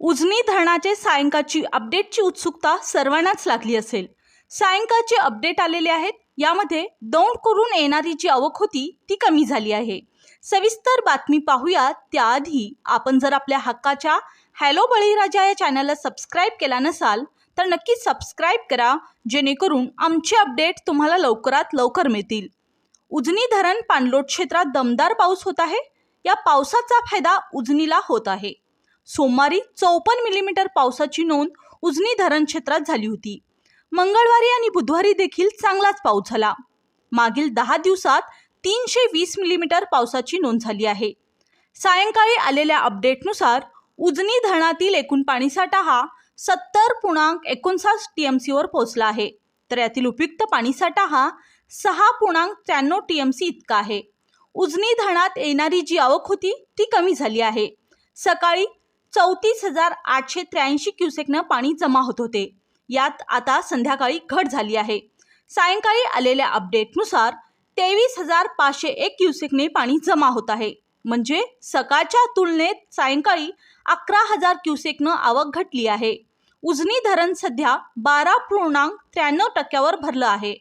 उजनी धरणाचे सायंकाळची अपडेटची उत्सुकता सर्वांनाच लागली असेल. सायंकाळचे अपडेट आलेले आहेत. यामध्ये दौंड करून येणारी जी आवक होती ती कमी झाली आहे. सविस्तर बातमी पाहूया. त्याआधी आपण जर आपल्या हक्काच्या हॅलो बळीराजा या चॅनलला सबस्क्राईब केला नसाल तर नक्की सबस्क्राईब करा जेणेकरून आमचे अपडेट तुम्हाला लवकरात लवकर मिळतील. उजनी धरण पाणलोट क्षेत्रात दमदार पाऊस होत आहे. या पावसाचा फायदा उजनीला होत आहे. सोमवारी चौपन्न मिलीमीटर पावसाची नोंद उजनी धरण क्षेत्रात झाली होती. मंगळवारी आणि बुधवारी देखील चांगलाच पाऊस झाला. मागील दहा दिवसात तीनशे वीस मिलीमीटर पावसाची नोंद झाली आहे. सायंकाळी आलेल्या अपडेटनुसार उजनी धरणातील एकूण पाणीसाठा हा सत्तर पूर्णांक एकोणसाठ टी एम सीवर पोहोचला आहे. तर यातील उपयुक्त पाणीसाठा हा सहा पूर्णांक त्र्याण्णव टी एम सी इतका आहे. उजनी धरणात येणारी जी आवक होती ती कमी झाली आहे. सकाळी चौतीस हजार आठशे त्र्याऐंशी क्युसेकनं पाणी जमा होत होते. यात आता संध्याकाळी घट झाली आहे. सायंकाळी आलेल्या अपडेटनुसार तेवीस हजार पाचशे एक क्युसेकने पाणी जमा होत आहे. म्हणजे सकाळच्या तुलनेत सायंकाळी अकरा हजार क्युसेकनं आवक घटली आहे. उजनी धरण सध्या बारा पूर्णांक त्र्याण्णव टक्क्यावर भरलं आहे.